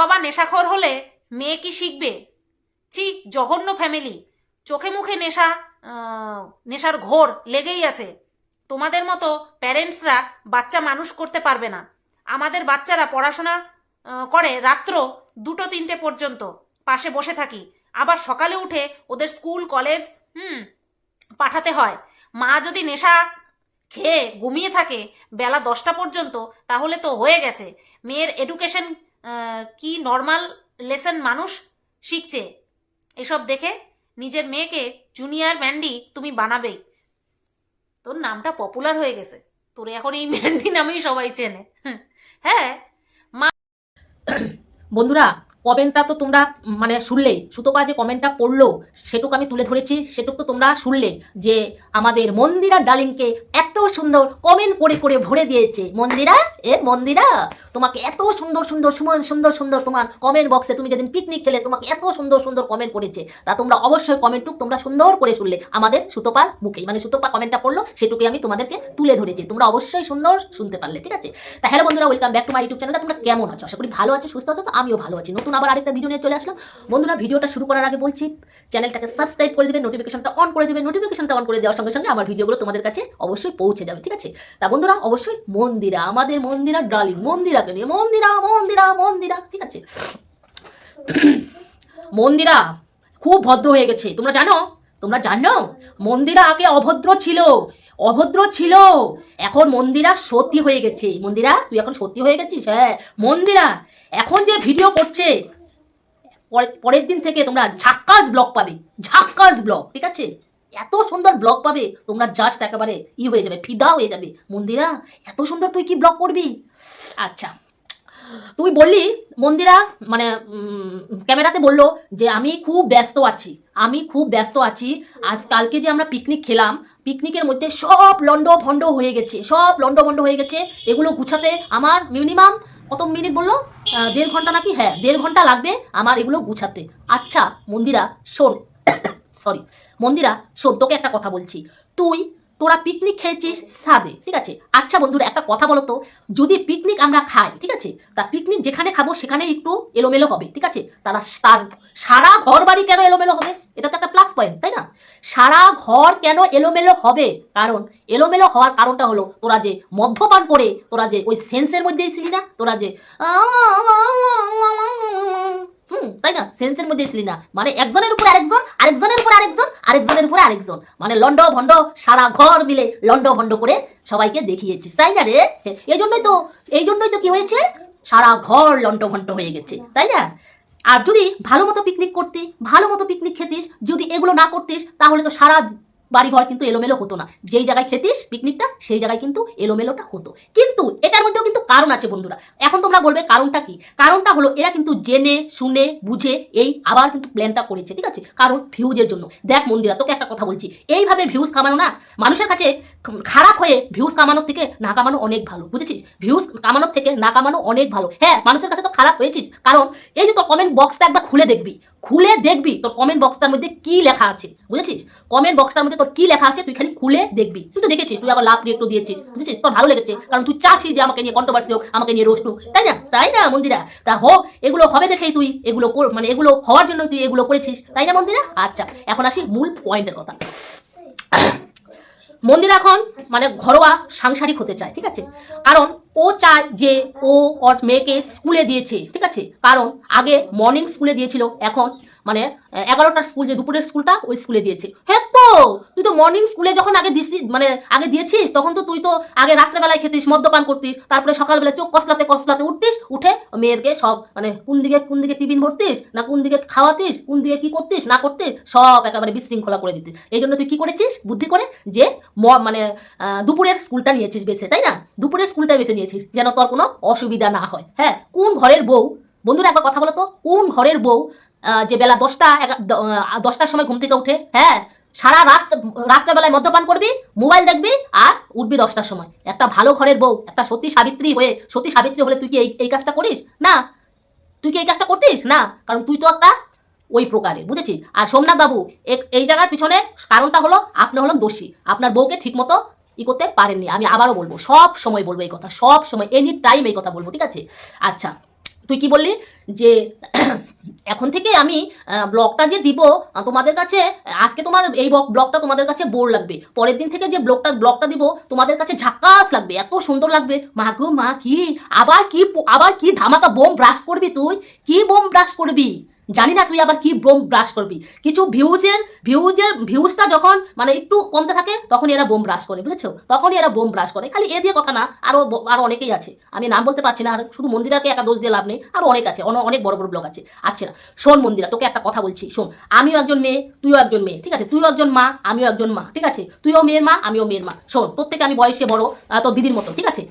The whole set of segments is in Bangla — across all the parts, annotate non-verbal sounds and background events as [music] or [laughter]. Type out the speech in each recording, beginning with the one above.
বাবা নেশাখোর হলে মেয়ে কি শিখবে? ছি, জঘন্য ফ্যামিলি চোখে মুখে নেশা নেশার ঘোর লেগেই আছে। তোমাদের মতো প্যারেন্টসরা বাচ্চা মানুষ করতে পারবে না। আমাদের বাচ্চারা পড়াশোনা করে রাত্র দুটো তিনটে পর্যন্ত, পাশে বসে থাকি। আবার সকালে উঠে ওদের স্কুল, কলেজ, হুম, পাঠাতে হয়। মা যদি নেশা খেয়ে ঘুমিয়ে থাকে বেলা দশটা পর্যন্ত, তাহলে তো হয়ে গেছে। মেয়ের এডুকেশন কি নর্মাল লেসন মানুষ শিখছে? এসব দেখে নিজের মেয়েকে জুনিয়র ম্যান্ডি তুমি বানাবেই। তোর নামটা পপুলার হয়ে গেছে। তোর এখন এই ম্যান্ডি নামেই সবাই চেনে। হ্যাঁ মা বন্ধুরা কমেন্টটা তো তোমরা মানে শুনলে, সুতপা যে কমেন্টটা পড়ল, সেটুকু আমি তুলে ধরেছি, সেটুকু তো তোমরা শুনলে যে আমাদের মন্দিরা ডালিংকে এত সুন্দর কমেন্ট করে করে ভরে দিয়েছে। মন্দিরা, এ মন্দিরা, তোমাকে এত সুন্দর সুন্দর, সুমন, সুন্দর সুন্দর তোমার কমেন্ট বক্সে তুমি যেদিন পিকনিক খেলে, তোমাকে এত সুন্দর সুন্দর কমেন্ট করেছে। তা তোমরা অবশ্যই কমেন্টটুক তোমরা সুন্দর করে শুনলে আমাদের সুতপার মুখে। মানে সুতপা কমেন্টটা পড়ল, সেটুকুই আমি তোমাদেরকে তুলে ধরেছি। তোমরা অবশ্যই সুন্দর শুনতে পারলে, ঠিক আছে? তা হ্যালো বন্ধুরা welcome back to my YouTube channel তোমরা কেমন আছো? আশা করি ভালো আছো, সুস্থ আছো, তো আমিও ভালো আছি। নতুন আবার আরেকটা ভিডিও নিয়ে চলে আসলাম। বন্ধুরা ভিডিওটা শুরু করার আগে বলছি চ্যানেলটাকে সাবস্ক্রাইব করে দেবে নোটিফিকেশনটা অন করে দেবে নোটিফিকেশনটা অন করে দেওয়ার সঙ্গে সঙ্গে আমার ভিডিওগুলো তোমাদের কাছে অবশ্যই পৌঁছে যাবে, ঠিক আছে? তা বন্ধুরা, অবশ্যই মন্দিরা, আমাদের মন্দিরা ডার্লিং মন্দিরাকে নিয়ে, মন্দিরা মন্দিরা মন্দিরা, ঠিক আছে? [coughs] মন্দিরা খুব ভদ্র হয়ে গেছে। তোমরা জানো? তোমরা জানো? মন্দিরা আগে অভদ্র ছিল। অভদ্র ছিল। এখন মন্দিরা সত্যি হয়ে গেছে। মন্দিরা, তুই এখন সত্যি হয়ে গেছিস? হ্যাঁ মন্দিরা, এখন যে ভিডিও করছে, পরে- পরের দিন থেকে তোমরা ঝাক্কাস ব্লগ পাবে। ঝাক্কাস ব্লগ, ঠিক আছে? এত সুন্দর ব্লগ পাবে, তোমরা জাস্ট একেবারে ই হয়ে যাবে, ফিদা হয়ে যাবে। মন্দিরা, এত সুন্দর তুই কি ব্লগ করবি? আচ্ছা তুই বললি, মন্দিরা মানে ক্যামেরাতে বলল যে, আমি খুব ব্যস্ত আছি, আমি খুব ব্যস্ত আছি। আজ কালকে যে আমরা পিকনিক খেলাম পিকনিকের মধ্যে সব লন্ড ভণ্ড হয়ে গেছে, সব লন্ড ভণ্ড হয়ে গেছে। এগুলো গুছাতে আমার মিনিমাম কত মিনিট বলল? দেড় ঘণ্টা নাকি? হ্যাঁ দেড় ঘণ্টা লাগবে আমার এগুলো গুছাতে। আচ্ছা মন্দিরা, শোন [coughs] সরি মন্দিরা তোকে একটা কথা বলছি। তুই তোরা পিকনিক খেয়েছিস, সাদে, ঠিক আছে? আচ্ছা বন্ধুরা, একটা কথা বলো তো যদি পিকনিক আমরা খাই, ঠিক আছে? তা পিকনিক যেখানে খাব, সেখানে একটু এলোমেলো হবে, ঠিক আছে? তারা তার সারা ঘর বাড়ি কেন এলোমেলো হবে? এটা তো একটা প্লাস পয়েন্ট তাই না? সারা ঘর কেন এলোমেলো হবে? কারণ এলোমেলো হওয়ার কারণটা হলো, তোরা যে মদ্যপান করে, তোরা যে ওই সেন্সের মধ্যেই ছিলি না? তোরা যে হুম, তাই না? সেন্সের মধ্যে ছিলি না। মানে একজনের উপর আরেকজন, আরেকজনের উপর আরেকজন, আরেকজনের উপর আরেকজন। মানে লন্ড ভন্ড সারা ঘর মিলে লন্ড ভন্ড করে সবাইকে দেখিয়েছিস, তাই না রে? এই জন্যই তো, এই জন্যই তো কি হয়েছে? সারা ঘর লন্ড ভন্ড হয়ে গেছে, তাই না? আর যদি ভালো মতো পিকনিক করতে, ভালো মতো পিকনিক খেতিস, যদি এগুলো না করতিস, তাহলে তো সারা বাড়িঘর কিন্তু এলোমেলো হতো না। যেই জায়গায় খেতিস পিকনিকটা সেই জায়গায় কিন্তু এলোমেলোটা হতো। কিন্তু এটার মধ্যেও কিন্তু কারণ আছে বন্ধুরা। এখন তোমরা বলবে কারণটা কি? কারণটা হলো এরা কিন্তু জেনে, শুনে, বুঝে এই আবার কিন্তু প্ল্যানটা করেছে, ঠিক আছে? কারণ ভিউজের জন্য। দেখ মন্দিরা, তোকে একটা কথা বলছি। এইভাবে ভিউজ কামানো না। মানুষের কাছে খারাপ হয়ে ভিউজ কামানোর থেকে না কামানো অনেক ভালো, বুঝেছিস? ভিউজ কামানোর থেকে না কামানো অনেক ভালো। হ্যাঁ মানুষের কাছে তো খারাপ হয়েছিস, কারণ এই যে তোর কমেন্ট বক্সটা একবার খুলে দেখবি খুলে দেখবি তোর কমেন্ট বক্সটার মধ্যে কি লেখা আছে, বুঝেছিস? কমেন্ট বক্সটার মধ্যে তোর কি লেখা আছে তুই খালি খুলে দেখবি। তুই তো দেখেছিস, তুই আবার লাভ রিয়েক্টও দিয়েছিস, বুঝেছিস? তোর ভালো লেগেছে, কারণ তুই চাষি যে আমাকে নিয়ে কন্ট্রোভার্সি হোক, আমাকে নিয়ে রোস্ট হোক, তাই না? তাই না, মন্দিরা? তা হোক, এগুলো হবে দেখেই তুই, এগুলো মানে এগুলো হওয়ার জন্য তুই এগুলো করেছিস, তাই না, মন্দিরা? আচ্ছা এখন আসি মূল পয়েন্টের কথা। মন্দির এখন মানে ঘরোয়া সাংসারিক হতে চায়, ঠিক আছে? কারণ ও চায় যে ও ওর মেয়েকে স্কুলে দিয়েছে, ঠিক আছে? কারণ আগে মর্নিং স্কুলে দিয়েছিল, এখন মানে এগারোটার স্কুল যে দুপুরের স্কুলটা, ওই স্কুলে দিয়েছে। হ্যাঁ তুই তো মর্নিং স্কুলে যখন আগে দিস মানে আগে দিয়েছিস, তখন তো তুই তো আগে রাত্রেবেলায় খেতিস, মদ্যপান করতিস, তারপরে সকালবেলা চোখ কসলাতে কসলাতে উঠতিস, উঠে মেয়েরকে সব মানে কোন দিকে কোন দিকে টিফিন ভরতিস, না কোন দিকে খাওয়াতিস, কোন দিকে কি করতিস, না করতিস, সব একেবারে বিশৃঙ্খলা করে দিতিস। এই জন্য তুই কি করেছিস? বুদ্ধি করে যে মানে দুপুরের স্কুলটা নিয়েছিস বেছে, তাই না? দুপুরের স্কুলটা বেছে নিয়েছিস, যেন তোর কোনো অসুবিধা না হয়। হ্যাঁ কোন ঘরের বউ বন্ধুরা একবার কথা বলো তো, কোন ঘরের বউ যে বেলা দশটা দশটার সময় ঘুম থেকে উঠে হ্যাঁ সারা রাত, রাত্রেবেলায় মদ্যপান করবি, মোবাইল দেখবি আর উঠবি দশটার সময়। একটা ভালো ঘরের বউ, একটা সতী সাবিত্রী হয়ে, সতী সাবিত্রী হলে তুই কি এই এই কাজটা করিস? না। তুই কি এই কাজটা করতিস? না। কারণ তুই তো একটা ওই প্রকারের, বুঝেছিস? আর সোমনাথ বাবু এই জায়গার পিছনে কারণটা হলো, আপনি হলেন দোষী। আপনার বউকে ঠিকমতো ই করতে পারেননি। আমি আবারও বলব, সব সময় বলব এই কথা, সব সময় এনি টাইম এই কথা বলব, ঠিক আছে? আচ্ছা তুই কি বললি? যে [clears throat] এখন থেকে আমি ব্লগটা যে দিব তোমাদের কাছে, আজকে তোমার এই ব্লগটা তোমাদের কাছে বোর লাগবে। পরের দিন থেকে যে ব্লগটা ব্লগটা দিব, তোমাদের কাছে ঝাক্কাস লাগবে, এত সুন্দর লাগবে। মা গো, মা, কি? আবার কি আবার কি ধামাকা বোম ব্রাশ করবি তুই? কি বোম ব্রাশ করবি? জানি না তুই আবার কি বোম ব্রাশ করবি। কিছু ভিউজের ভিউজের ভিউজটা যখন মানে একটু কমতে থাকে, তখনই এরা বোম ব্রাশ করে, বুঝেছ? তখনই এরা বোম ব্রাশ করে। খালি এ দিয়ে কথা না, আরও ব- আরও অনেকেই আছে। আমি নাম বলতে পারছি না, আর শুধু মন্দিরাকে একা দোষ দিয়ে লাভ নেই, আরও অনেক আছে, অন- অনেক বড় বড় ব্লগ আছে। আচ্ছা না। শোন মন্দিরা, তোকে একটা কথা বলছি, শোন। আমিও একজন মেয়ে, তুইও একজন মেয়ে, ঠিক আছে? তুইও একজন মা, আমিও একজন মা, ঠিক আছে? তুইও মেয়ের মা, আমিও মেয়ের মা। শোন তোর থেকে আমি বয়সে বড় তোর দিদির মতো, ঠিক আছে?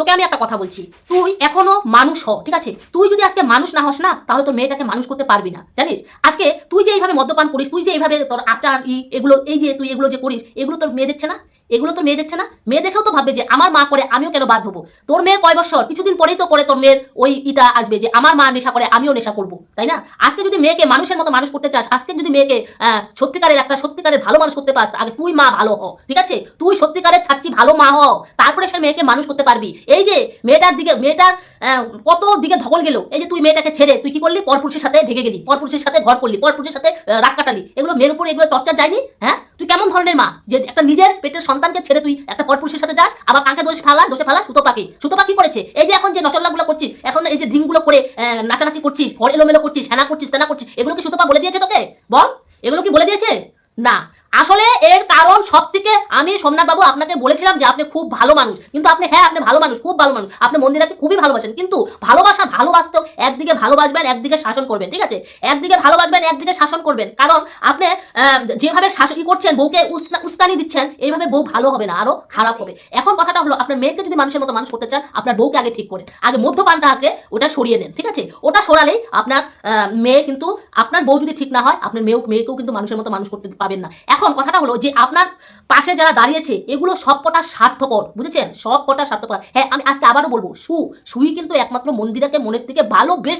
তোকে আমি একটা কথা বলছি। তুই এখনও মানুষ হ, ঠিক আছে? তুই যদি আজকে মানুষ না হস না, তাহলে তোর মেয়েটাকে মানুষ করতে পারবি না, জানিস? আজকে তুই যে এইভাবে মদ্যপান করিস, তুই যে এইভাবে তোর আচার এগুলো, এই যে তুই এগুলো যে করিস, এগুলো তোর মেয়ে দেখছে না? এগুলো তোর মেয়ে দেখছে না? মেয়ে দেখেও তো ভাববে যে আমার মা করে আমিও কেন বাদ হব? তোর মেয়ের কয় বছর? কিছুদিন পরেই তো করে তোর মেয়ের ওই ইটা আসবে যে আমার মা নেশা করে, আমিও নেশা করব, তাই না? আজকে যদি মেয়েকে মানুষের মতো মানুষ করতে চাস, আজকে যদি মেয়েকে সত্যিকারের একটা সত্যিকারের ভালো মানুষ করতে পারস আগে তুই মা ভালো হ, ঠিক আছে? তুই সত্যিকারের ছাত্রী, ভালো মা হ, তারপরে সে মেয়েকে মানুষ করতে পারবি। এই যে, মেয়েটার দিকে, মেয়েটার কত দিকে ধকল গেল? এই যে তুই মেয়েটাকে ছেড়ে, তুই কি করলি? পরপুরুষের সাথে ঢেকে গেলি, পরপুরুষের সাথে ঘর করলি, পরপুরুষের সাথে রাগ কাটালি। এগুলো মেয়ের উপর এগুলো টর্চার যায়নি? হ্যাঁ? তুই কেমন ধরনের মা? যে একটা নিজের পেটের সন্তানকে ছেড়ে তুই একটা পরপুরুষের সাথে যাস, আবার কাকে দোষ ফেলা? দোষে ফেলা সুতো পাখি সুতো পাখি করেছে? এই যে এখন যে নচল্লাগুলো করছিস, এখন এই যে ড্রিঙ্কগুলো করে নাচানাচি করছিস, ঘর এলোমেলো করছিস, হেনা করছিস, তেনা করছিস, এগুলো কি সুতপা বলে দিয়েছে তোকে? বল, এগুলো কি বলে দিয়েছে? না। আসলে এর কারণ সব থেকে আমি সোমনাথ বাবু আপনাকে বলেছিলাম যে আপনি খুব ভালো মানুষ। কিন্তু আপনি হ্যাঁ আপনি ভালো মানুষ, খুব ভালো মানুষ। আপনি মন্দিরাকে খুবই ভালোবাসেন। কিন্তু ভালোবাসা, ভালোবাসতেও একদিকে ভালোবাসবেন, একদিকে শাসন করবেন, ঠিক আছে? একদিকে ভালোবাসবেন, একদিকে শাসন করবেন। কারণ আপনি যেভাবে শাসন করছেন, বউকে উস্কা- উস্কানি দিচ্ছেন, এইভাবে বউ ভালো হবে না, আরও খারাপ হবে। এখন কথাটা হলো, আপনার মেয়েকে যদি মানুষের মতো মানুষ করতে চান, আপনার বউকে আগে ঠিক করেন আগে মধ্যপানটাকে ওটা সরিয়ে নেন, ঠিক আছে? ওটা সরালেই আপনার মেয়ে কিন্তু, আপনার বউ যদি ঠিক না হয়, আপনার মেয়েও, মেয়েকেও কিন্তু মানুষের মতো মানুষ করতে পাবেন না। এখন কথাটা হলো যে, আপনার পাশে যারা দাঁড়িয়েছে, এগুলো সব কটা স্বার্থপর, বুঝেছেন? সব কটা স্বার্থপর। হ্যাঁ আমি আজকে আবারও বলব, সু, সুই কিন্তু একমাত্র মন্দিরাকে, মনের থেকে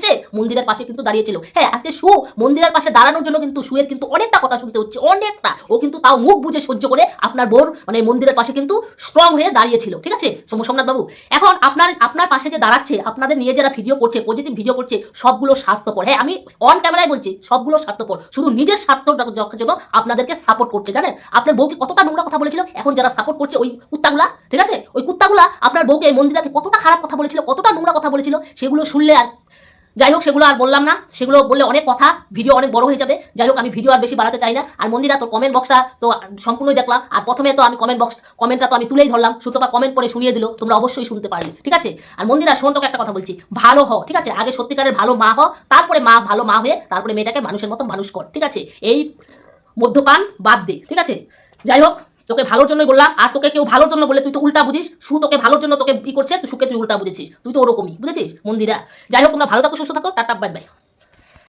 ভালোবেসে মন্দিরের পাশে কিন্তু দাঁড়িয়েছিল। হ্যাঁ আজকে সু মন্দিরের পাশে দাঁড়ানোর জন্য কিন্তু সুয়ের কিন্তু অনেকটা কথা শুনতে হচ্ছে, অনেকটা। ও কিন্তু তাও মুখ বুঝে সহ্য করে আপনার বোর মানে মন্দিরের পাশে কিন্তু স্ট্রং হয়ে দাঁড়িয়েছিল, ঠিক আছে? সোম সোমনাথ বাবু, এখন আপনার আপনার পাশে যে দাঁড়াচ্ছে, আপনাদের নিয়ে যারা ভিডিও করছে পজিটিভ ভিডিও করছে, সবগুলো স্বার্থপর। হ্যাঁ আমি অন ক্যামেরায় বলছি, সবগুলো স্বার্থপর। শুধু নিজের রক্ষার জন্য আপনাদেরকে সাপোর্ট করছে, জানেন? আপনার বউকে কতটা নোংরা কথা বলেছিল, এখন যারা সাপোর্ট করছে ওই কুত্তাগুলা, ঠিক আছে? ওই কুত্তাগুলা আপনার বউকে মন্দিরাকে কতটা খারাপ কথা বলেছিল, কতটা নোংরা কথা বলেছিল, সেগুলো শুনলে আর যাই হোক, সেগুলো আর বললাম না। সেগুলো বললে অনেক কথা, ভিডিও অনেক বড় হয়ে যাবে। যাই হোক, আমি ভিডিও আর বেশি বাড়াতে চাই না। আর মন্দিরা, তোর কমেন্ট বক্সটা তো সম্পূর্ণই দেখলাম আর প্রথমে তো আমি কমেন্ট বক্স কমেন্টটা তো আমি তুলেই ধরলাম। সুতপা কমেন্ট করে শুনিয়ে দিল, তোমরা অবশ্যই শুনতে পারলে ঠিক আছে? আর মন্দিরা, শোন, তোকে একটা কথা বলছি। ভালো হ, ঠিক আছে? আগে সত্যিকারের ভালো মা হ, তারপরে মা ভালো মা হয়ে, তারপরে মেয়েটাকে মানুষের মতো মানুষ কর, ঠিক আছে? এই মধ্যপান বাদ দে, ঠিক আছে? যাই হোক তোকে ভালোর জন্যই বললাম, আর তোকে কেউ ভালোর জন্য বলে তুই তো উল্টা বুঝিস। সু তোকে ভালোর জন্য তোকে ই করছে, তুই সুখে তুই উল্টা বুঝেছিস। তুই তো ওরকমই, বুঝেছিস? মন্দিরা। যাই হোক, তোমরা ভালো থাকো, সুস্থ থাকো, টাটা বাই বাই